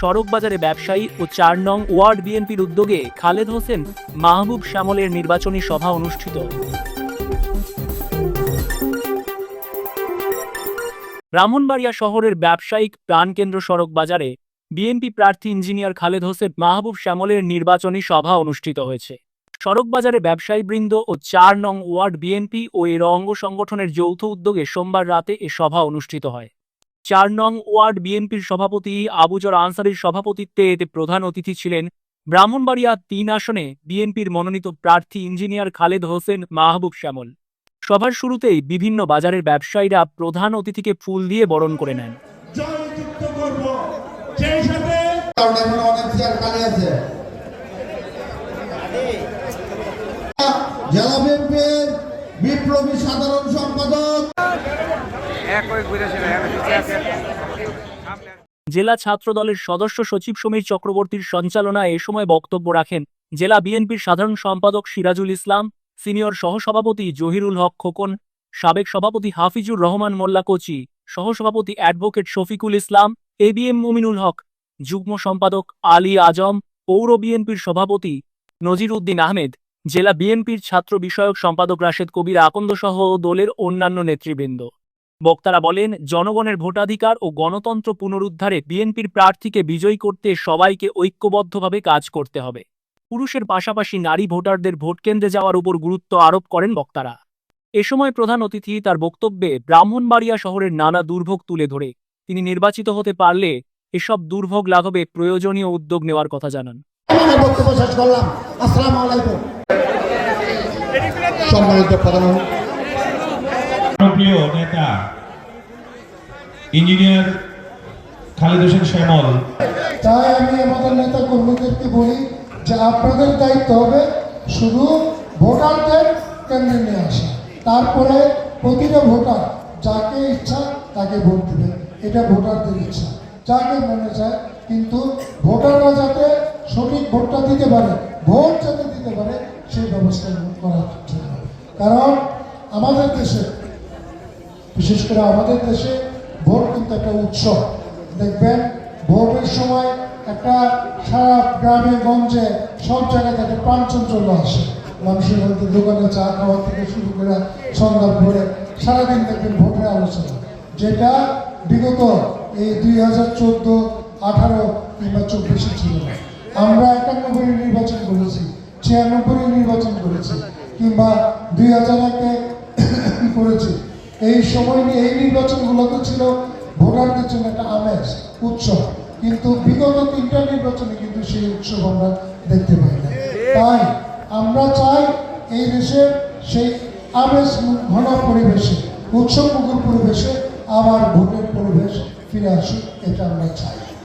সড়ক বাজারে ব্যবসায়ী ও চার নং ওয়ার্ড বিএনপির উদ্যোগে খালেদ হোসেন মাহবুব শ্যামলের নির্বাচনী সভা অনুষ্ঠিত। ব্রাহ্মণবাড়িয়া শহরের ব্যবসায়িক প্রাণকেন্দ্র সড়ক বাজারে বিএনপি প্রার্থী ইঞ্জিনিয়ার খালেদ হোসেন মাহবুব শ্যামলের নির্বাচনী সভা অনুষ্ঠিত হয়েছে। সড়ক বাজারে ব্যবসায়ীবৃন্দ ও চার নং ওয়ার্ড বিএনপি ও এর অঙ্গ সংগঠনের যৌথ উদ্যোগে সোমবার রাতে এ সভা অনুষ্ঠিত হয়। চার নং ওয়ার্ড বিএনপির সভাপতি আবুজর আনসারির সভাপতিত্বে এতে প্রধান অতিথি ছিলেন ব্রাহ্মণবাড়িয়া তিন আসনে বিএনপির মনোনীত প্রার্থী ইঞ্জিনিয়ার খালেদ হোসেন মাহবুব শ্যামল। সভার শুরুতেই বিভিন্ন বাজারের ব্যবসায়ীরা প্রধান অতিথিকে ফুল দিয়ে বরণ করে নেন। জয়যুক্ত করব। সেই সাথে কারণ এখানে অনেক চেয়ার খালি আছে। জেলা বিএনপির বিপ্লবী সাধারণ সম্পাদক জেলা ছাত্র দলের সদস্য সচিব সমীর চক্রবর্তীর সঞ্চালনায় এ সময় বক্তব্য রাখেন জেলা বিএনপির সাধারণ সম্পাদক সিরাজুল ইসলাম, সিনিয়র সহসভাপতি জহিরুল হক খোকন, সাবেক সভাপতি হাফিজুর রহমান মোল্লা কোচি, সহসভাপতি advocate Shafiqul Islam A B M Muminul Haque, যুগ্ম সম্পাদক আলী আজম, পৌর বিএনপির সভাপতি নজির উদ্দিন আহমেদ, জেলা বিএনপির ছাত্র বিষয়ক সম্পাদক রাশেদ কবির আকন্দ সহ দলের অন্যান্য নেতৃবৃন্দ। বক্তারা বলেন, জনগণের ভোটাধিকার ও গণতন্ত্র পুনরুদ্ধারে বিএনপির প্রার্থীকে বিজয়ী করতে সবাইকে ঐক্যবদ্ধভাবে কাজ করতে হবে। পুরুষের পাশাপাশি নারী ভোটারদের ভোটকেন্দ্রে যাওয়ার উপর গুরুত্ব আরোপ করেন বক্তারা। এ সময় প্রধান অতিথি তার বক্তব্যে, ব্রাহ্মণবাড়িয়া শহরের নানা দুর্ভোগ তুলে ধরে। তিনি নির্বাচিত হতে পারলে এসব দুর্ভোগ লাঘবে প্রয়োজনীয় উদ্যোগ নেওয়ার কথা জানান। সম্মানিত প্রিয় নেতা, ইঞ্জিনিয়ার খালিদ হোসেন শ্যামল। তাই আমি আমাদের নেতা কর্মীদেরকে বলি যে আপনাদের দায়িত্ব হবে শুধু ভোটারদের কেন্দ্রে নিয়ে আসা। তারপরে প্রতিটা ভোটার যাকে ইচ্ছা তাকে ভোট দেবে। এটা ভোটারদের ইচ্ছা। যাকে মনে চায়, কিন্তু ভোটাররা যাতে সঠিক ভোটটা দিতে পারে, ভোট যাতে দিতে পারে, সেই ব্যবস্থা করা জন্য কারণ আমাদের দেশে বিশেষ করে আমাদের দেশে ভোট কিন্তু একটা উৎসব। দেখবেন, ভোটের সময় একটা সারা গ্রামে, গঞ্জে সব জায়গাতে একটা প্রাণচঞ্চল্য আসে। মানুষের মধ্যে দোকানে চা খাওয়া থেকে শুরু করে সন্ধ্যার পরে সারাদিন দেখবেন ভোটের আলোচনা। যেটা বিগত এই দুই হাজার চোদ্দ, আঠারো কিংবা চব্বিশে ছিল। আমরা একানব্বই নির্বাচন করেছি ছিয়ানব্বই নির্বাচন করেছি কিংবা দুই হাজার একে করেছি। এই সময় নিয়ে এই নির্বাচনগুলোতে ছিল ভোটারদের জন্য একটা আমেজ, উৎসব। কিন্তু বিগত তিনটা নির্বাচনে কিন্তু সেই উৎসব আমরা দেখতে পাই না। তাই আমরা চাই এই দেশের সেই আমেজ ঘন পরিবেশে উৎসব মুখর পরিবেশে আবার ভোটের পরিবেশ ফিরে আসুক, এটা আমরা চাই।